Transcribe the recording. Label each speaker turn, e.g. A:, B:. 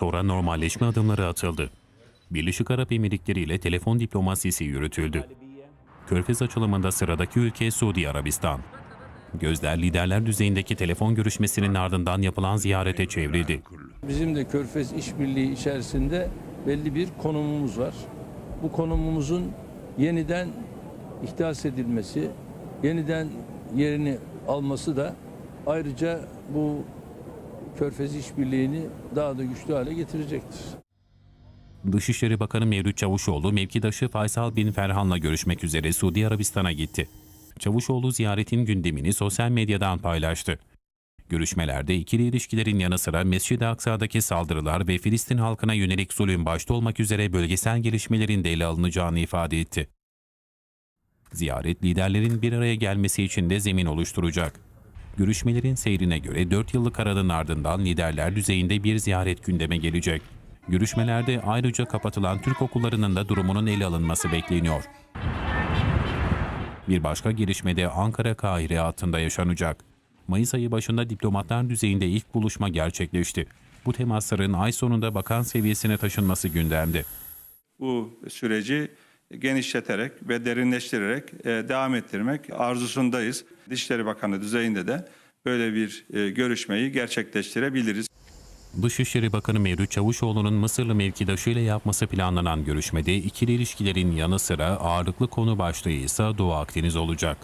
A: Sonra normalleşme adımları atıldı. Birleşik Arap Emirlikleri ile telefon diplomasisi yürütüldü. Körfez açılımında sıradaki ülke Suudi Arabistan. Gözler liderler düzeyindeki telefon görüşmesinin ardından yapılan ziyarete çevrildi.
B: Bizim de Körfez İşbirliği içerisinde belli bir konumumuz var. Bu konumumuzun yeniden ihdas edilmesi, yeniden yerini alması da ayrıca bu Körfez İşbirliği'ni daha da güçlü hale getirecektir.
A: Dışişleri Bakanı Mevlüt Çavuşoğlu mevkidaşı Faysal bin Ferhan'la görüşmek üzere Suudi Arabistan'a gitti. Çavuşoğlu ziyaretin gündemini sosyal medyadan paylaştı. Görüşmelerde ikili ilişkilerin yanı sıra Mescid-i Aksa'daki saldırılar ve Filistin halkına yönelik zulüm başta olmak üzere bölgesel gelişmelerin de ele alınacağını ifade etti. Ziyaret liderlerin bir araya gelmesi için de zemin oluşturacak. Görüşmelerin seyrine göre 4 yıllık aranın ardından liderler düzeyinde bir ziyaret gündeme gelecek. Görüşmelerde ayrıca kapatılan Türk okullarının da durumunun ele alınması bekleniyor. Bir başka gelişmede Ankara-Kahire hattında yaşanacak. Mayıs ayı başında diplomatlar düzeyinde ilk buluşma gerçekleşti. Bu temasların ay sonunda bakan seviyesine taşınması gündemde.
C: bu süreci genişleterek ve derinleştirerek e, devam ettirmek arzusundayız. Dışişleri Bakanı düzeyinde de böyle bir e, görüşmeyi gerçekleştirebiliriz.
A: Dışişleri Bakanı Mevlüt Çavuşoğlu'nun Mısırlı mevkidaşıyla yapması planlanan görüşmede ikili ilişkilerin yanı sıra ağırlıklı konu başlığı ise Doğu Akdeniz olacak.